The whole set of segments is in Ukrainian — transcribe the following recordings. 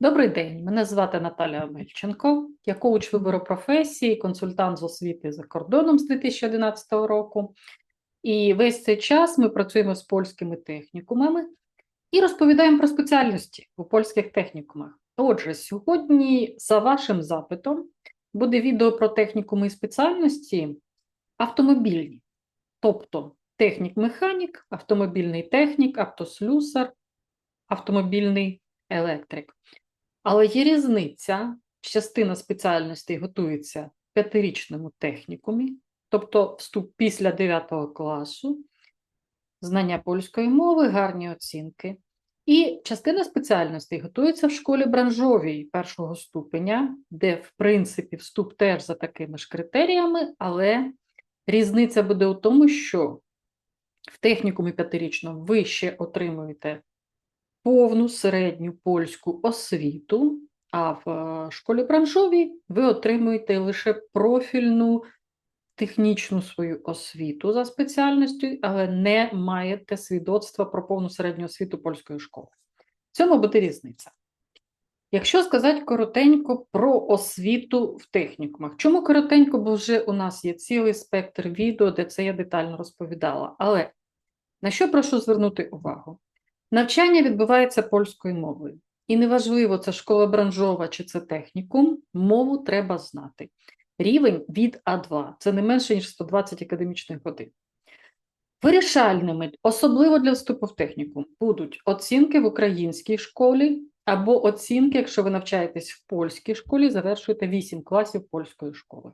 Добрий день, мене звати Наталя Мельченко. Я коуч вибору професії, консультант з освіти за кордоном з 2011 року. І весь цей час ми працюємо з польськими технікумами і розповідаємо про спеціальності у польських технікумах. Отже, сьогодні, за вашим запитом, буде відео про технікуми і спеціальності автомобільні, тобто технік-механік, автомобільний технік, автослюсар, автомобільний електрик. Але є різниця, частина спеціальностей готується в п'ятирічному технікумі, тобто вступ після 9 класу, знання польської мови, гарні оцінки. І частина спеціальностей готується в школі бранжовій першого ступеня, де, в принципі, вступ теж за такими ж критеріями, але різниця буде у тому, що в технікумі п'ятирічному ви ще отримуєте повну середню польську освіту, а в е, школі бранжовій ви отримуєте лише профільну технічну свою освіту за спеціальністю, але не маєте свідоцтва про повну середню освіту польської школи. В цьому буде різниця. Якщо сказати коротенько про освіту в технікумах. Чому коротенько, бо вже у нас є цілий спектр відео, де це я детально розповідала. Але на що прошу звернути увагу? Навчання відбувається польською мовою. І неважливо, це школа бранжова чи це технікум, мову треба знати. Рівень від А2 це не менше, ніж 120 академічних годин. Вирішальними, особливо для вступу в технікум, будуть оцінки в українській школі або оцінки, якщо ви навчаєтесь в польській школі, завершуєте 8 класів польської школи.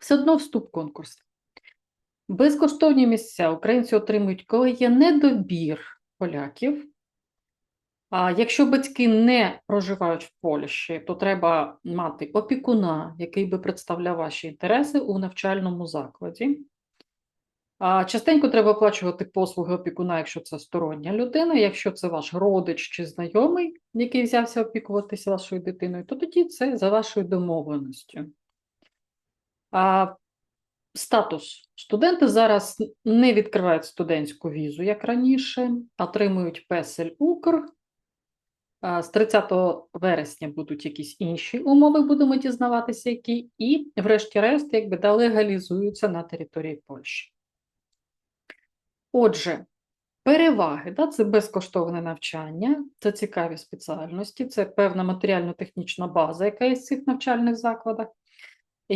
Все одно вступ конкурс. Безкоштовні місця українці отримують, коли є недобір поляків. А якщо батьки не проживають в Польщі, то треба мати опікуна, який би представляв ваші інтереси у навчальному закладі. А частенько треба оплачувати послуги опікуна, якщо це стороння людина. Якщо це ваш родич чи знайомий, який взявся опікуватися вашою дитиною, то тоді це за вашою домовленістю. А Статус. Студенти зараз не відкривають студентську візу, як раніше, отримують песель Укр. З 30 вересня будуть якісь інші умови, будемо дізнаватися, які, і, врешті-решт, якби легалізуються на території Польщі. Отже, переваги да, це безкоштовне навчання, це цікаві спеціальності, це певна матеріально-технічна база, яка є в цих навчальних закладах.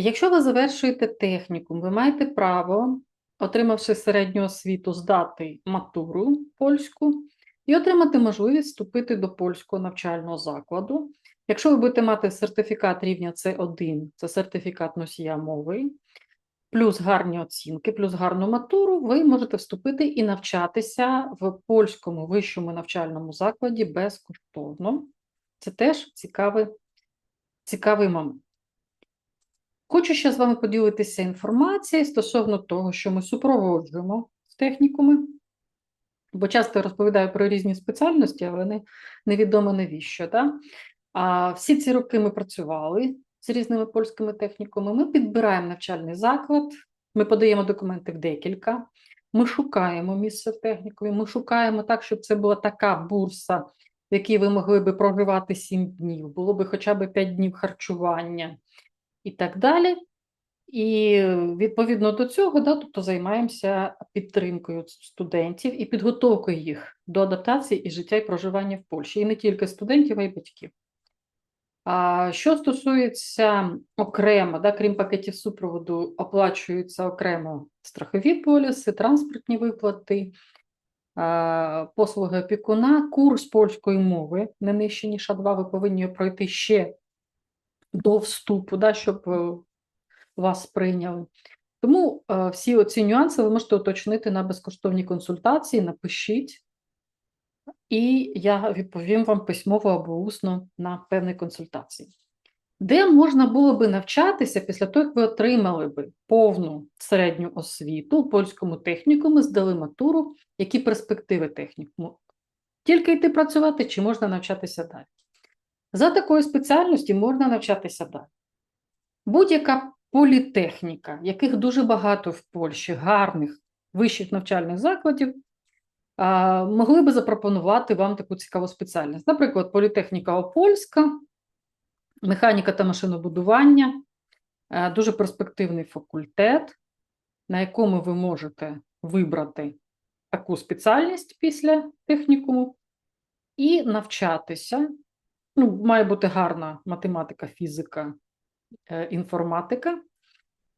Якщо ви завершуєте технікум, ви маєте право, отримавши середню освіту, здати матуру польську і отримати можливість вступити до польського навчального закладу. Якщо ви будете мати сертифікат рівня С1, це сертифікат носія мови, плюс гарні оцінки, плюс гарну матуру, ви можете вступити і навчатися в польському вищому навчальному закладі безкоштовно. Це теж цікавий, цікавий момент. Хочу ще з вами поділитися інформацією стосовно того, що ми супроводжуємо з технікуми, бо часто розповідаю про різні спеціальності, але не, невідомо навіщо. Да? А всі ці роки ми працювали з різними польськими технікумами, ми підбираємо навчальний заклад, ми подаємо документи в декілька, ми шукаємо місце в технікумі, ми шукаємо так, щоб це була така бурса, в якій ви могли би проживати 7 днів, було би хоча б 5 днів харчування і так далі. І відповідно до цього, да, тобто займаємося підтримкою студентів і підготовкою їх до адаптації і життя і проживання в Польщі, і не тільки студентів, а й батьків. А що стосується окремо, да, крім пакетів супроводу, оплачуються окремо страхові поліси, транспортні виплати, послуги опікуна, курс польської мови не нижче, ніж А2, ви повинні пройти ще до вступу, да, щоб е, вас прийняли. Тому е, всі оці нюанси ви можете уточнити на безкоштовній консультації, напишіть, і я відповім вам письмово або усно на певні консультації. Де можна було би навчатися після того, як ви отримали би повну середню освіту у польському технікумі, здали матуру, які перспективи технікуму? Тільки йти працювати, чи можна навчатися далі? За такою спеціальністю можна навчатися далі. Будь-яка політехніка, яких дуже багато в Польщі, гарних вищих навчальних закладів, могли би запропонувати вам таку цікаву спеціальність. Наприклад, політехніка Опольська, механіка та машинобудування, дуже перспективний факультет, на якому ви можете вибрати таку спеціальність після технікуму і навчатися. Ну, має бути гарна математика, фізика, е, інформатика.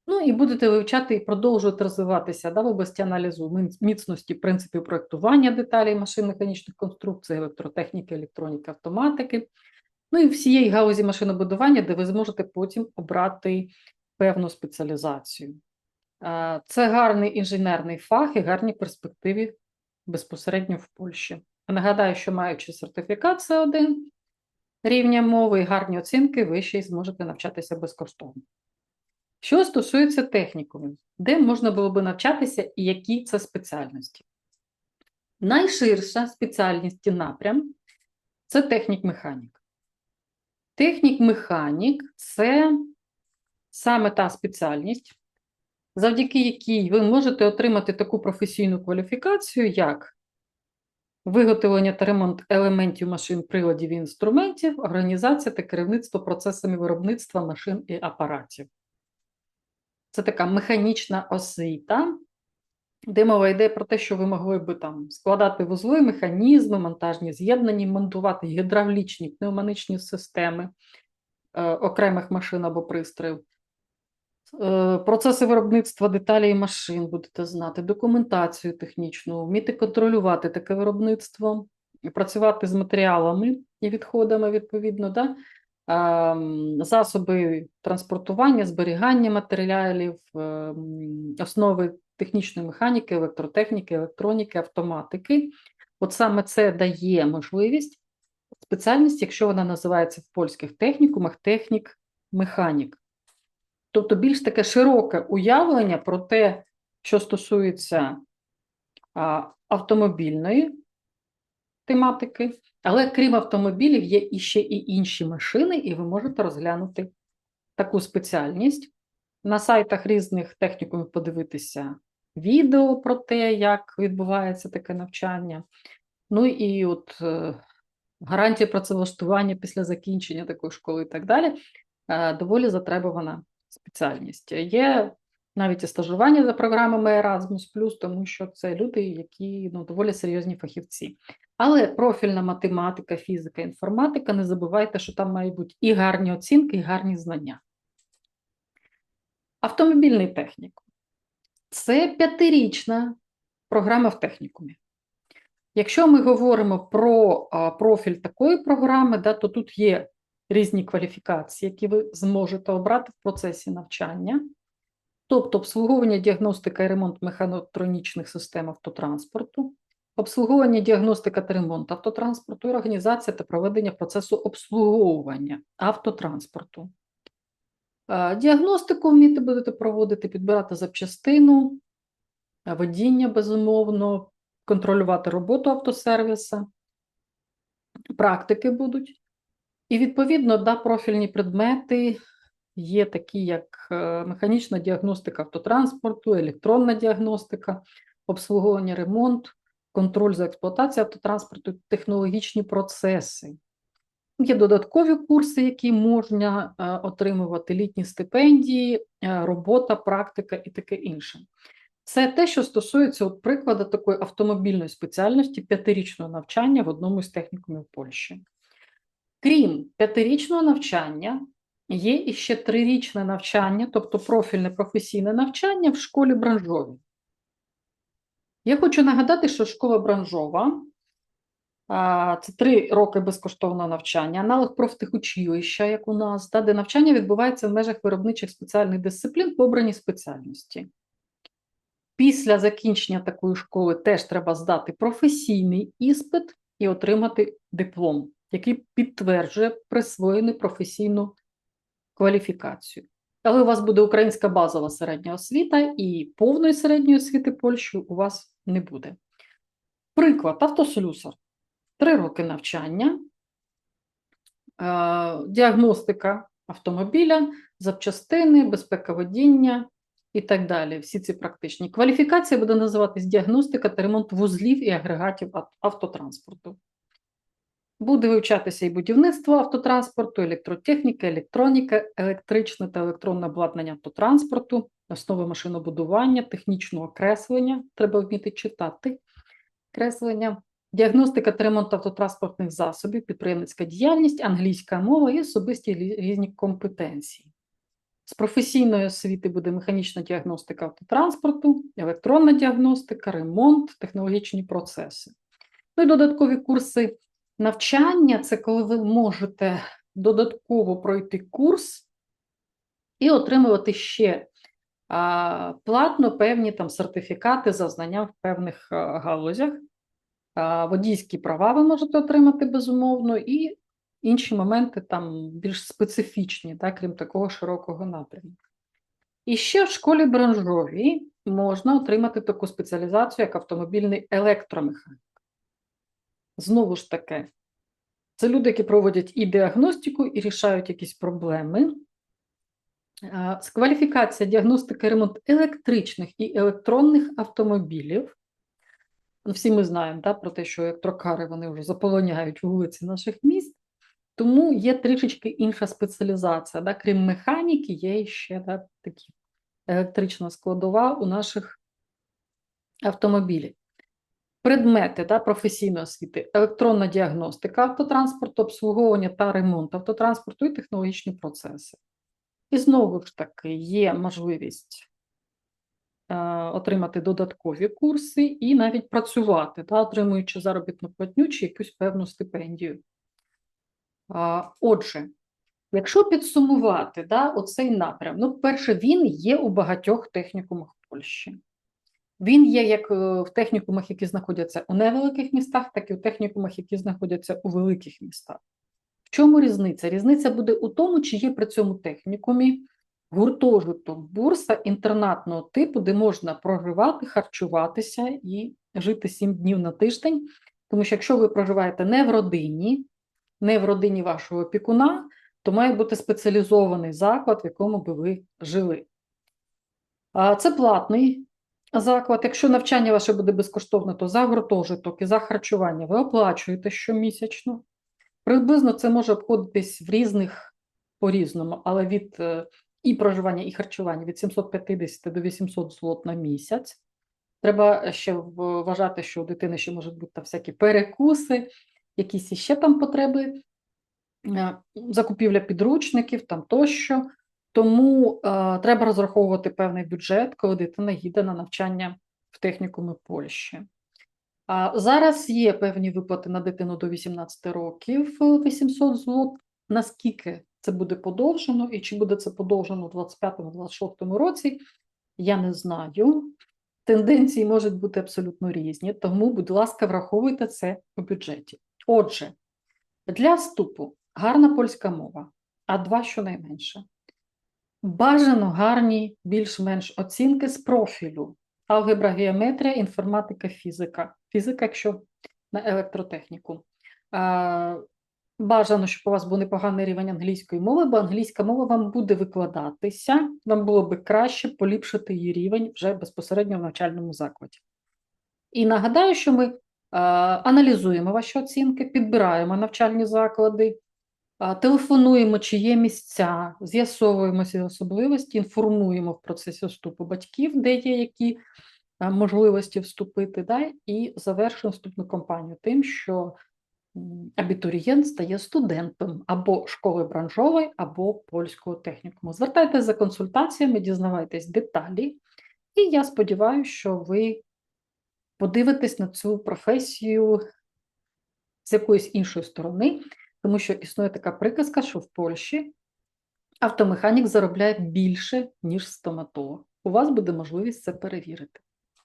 Ну і будете вивчати і продовжувати розвиватися да, в області аналізу міцності принципів проєктування деталей машин-механічних конструкцій, електротехніки, електроніки, автоматики. Ну і всієї галузі машинобудування, де ви зможете потім обрати певну спеціалізацію. Е, Це гарний інженерний фах і гарні перспективи безпосередньо в Польщі. Нагадаю, що маючи сертифікат С1 рівня мови і гарні оцінки, ви ще й зможете навчатися безкоштовно. Що стосується технікумів, де можна було би навчатися і які це спеціальності? Найширша спеціальність і напрям це технік-механік. Технік-механік це саме та спеціальність, завдяки якій ви можете отримати таку професійну кваліфікацію, як виготовлення та ремонт елементів машин, приладів і інструментів, організація та керівництво процесами виробництва машин і апаратів. Це така механічна освіта, де мова йде про те, що ви могли би там складати вузли, механізми, монтажні з'єднання, монтувати гідравлічні, пневматичні системи е, окремих машин або пристроїв. Е, Процеси виробництва деталей машин будете знати, документацію технічну, вміти контролювати таке виробництво, працювати з матеріалами і відходами, відповідно, да? Ем, засоби транспортування, зберігання матеріалів, ем, основи технічної механіки, електротехніки, електроніки, автоматики. От саме це дає можливість спеціальність, якщо вона називається в польських технікумах, технік-механік. Тобто більш таке широке уявлення про те, що стосується автомобільної тематики, але крім автомобілів, є іще і інші машини, і ви можете розглянути таку спеціальність. На сайтах різних технікумів подивитися відео про те, як відбувається таке навчання. Ну і от е, гарантія працевлаштування після закінчення такої школи і так далі. е, Доволі затребувана спеціальність. Є навіть і стажування за програмами Erasmus+, тому що це люди, які ну, доволі серйозні фахівці. Але профільна математика, фізика, інформатика, не забувайте, що там мають бути і гарні оцінки, і гарні знання. Автомобільний технікум. Це п'ятирічна програма в технікумі. Якщо ми говоримо про профіль такої програми, да, то тут є різні кваліфікації, які ви зможете обрати в процесі навчання, тобто обслуговування, діагностика і ремонт механотронічних систем автотранспорту, обслуговування, діагностика та ремонт автотранспорту і організація та проведення процесу обслуговування автотранспорту. Е, Діагностику вміти будете проводити, підбирати запчастину, е, водіння, безумовно, контролювати роботу автосервіса, практики будуть. І, відповідно, да, профільні предмети є такі, як е, механічна діагностика автотранспорту, електронна діагностика, обслуговування, ремонт, контроль за експлуатацією автотранспорту, технологічні процеси. Є додаткові курси, які можна е, отримувати, літні стипендії, е, робота, практика і таке інше. Це те, що стосується от прикладу такої автомобільної спеціальності п'ятирічного навчання в одному з технікумів Польщі. Крім п'ятирічного навчання, є іще трирічне навчання, тобто профільне професійне навчання в школі бранжовій. Я хочу нагадати, що школа бранжова це три роки безкоштовного навчання, аналог профтехучилища, як у нас, та, де навчання відбувається в межах виробничих спеціальних дисциплін по обраній спеціальності. Після закінчення такої школи теж треба здати професійний іспит і отримати диплом, який підтверджує присвоєну професійну кваліфікацію. Але у вас буде українська базова середня освіта і повної середньої освіти Польщі у вас не буде. Приклад, автослюсар. Три роки навчання, е, діагностика автомобіля, запчастини, безпека водіння, і так далі. Всі ці практичні. Кваліфікація буде називатись діагностика та ремонт вузлів і агрегатів автотранспорту. Буде вивчатися і будівництво автотранспорту, електротехніка, електроніка, електричне та електронне обладнання автотранспорту, основи машинобудування, технічного креслення, треба вміти читати креслення, діагностика та ремонт автотранспортних засобів, підприємницька діяльність, англійська мова і особисті різні компетенції. З професійної освіти буде механічна діагностика автотранспорту, електронна діагностика, ремонт, технологічні процеси. Ну і додаткові курси навчання це коли ви можете додатково пройти курс і отримувати ще платно певні там сертифікати за знання в певних галузях. Водійські права ви можете отримати безумовно, і інші моменти там більш специфічні, так, крім такого широкого напрямку. І ще в школі branжовій можна отримати таку спеціалізацію, як автомобільний електромеханік. Знову ж таки, це люди, які проводять і діагностику, і рішають якісь проблеми. А, З кваліфікація діагностика ремонт електричних і електронних автомобілів. Ну, Всі ми знаємо да, про те, що електрокари вони вже заполоняють вулиці наших міст, тому є трішечки інша спеціалізація. Да. Крім механіки, є ще да, такі електрична складова у наших автомобілів. Предмети да, професійної освіти, електронна діагностика автотранспорту, обслуговування та ремонт автотранспорту і технологічні процеси. І знову ж таки є можливість е, отримати додаткові курси і навіть працювати, да, отримуючи заробітну платню чи якусь певну стипендію. А, Отже, якщо підсумувати да, оцей напрям, ну, перше, він є у багатьох технікумах Польщі. Він є як е, в технікумах, які знаходяться у невеликих містах, так і у технікумах, які знаходяться у великих містах. В чому різниця? Різниця буде у тому, чи є при цьому технікумі гуртожиток, бурса інтернатного типу, де можна проживати, харчуватися і жити сім днів на тиждень. Тому що якщо ви проживаєте не в родині, не в родині вашого опікуна, то має бути спеціалізований заклад, в якому би ви жили. Це платний заклад. Якщо навчання ваше буде безкоштовне, то за гуртожиток і за харчування ви оплачуєте щомісячно. Приблизно це може обходитись в різних по-різному, але від е, і проживання, і харчування від 750 до 800 злот на місяць. Треба ще вважати, що у дитини ще можуть бути там всякі перекуси, якісь іще там потреби, е, закупівля підручників там тощо. Тому е, треба розраховувати певний бюджет, коли дитина їде на навчання в технікуми Польщі. А зараз є певні виплати на дитину до 18 років е, 800 злот. Наскільки це буде подовжено, і чи буде це подовжено у 25-26 році, я не знаю. Тенденції можуть бути абсолютно різні, тому, будь ласка, враховуйте це у бюджеті. Отже, для вступу гарна польська мова, а два щонайменше. Бажано гарні більш-менш оцінки з профілю. Алгебра, геометрія, інформатика, фізика. Фізика, якщо на електротехніку. Бажано, щоб у вас був непоганий рівень англійської мови, бо англійська мова вам буде викладатися. Вам було би краще поліпшити її рівень вже безпосередньо в навчальному закладі. І нагадаю, що ми аналізуємо ваші оцінки, підбираємо навчальні заклади, телефонуємо, чи є місця, з'ясовуємо ці особливості, інформуємо в процесі вступу батьків, де є які можливості вступити, да, і завершуємо вступну кампанію тим, що абітурієнт стає студентом або школи бранжової, або польського технікуму. Звертайтеся за консультаціями, дізнавайтесь деталі, і я сподіваюся, що ви подивитесь на цю професію з якоїсь іншої сторони, тому що існує така приказка, що в Польщі автомеханік заробляє більше, ніж стоматолог. У вас буде можливість це перевірити.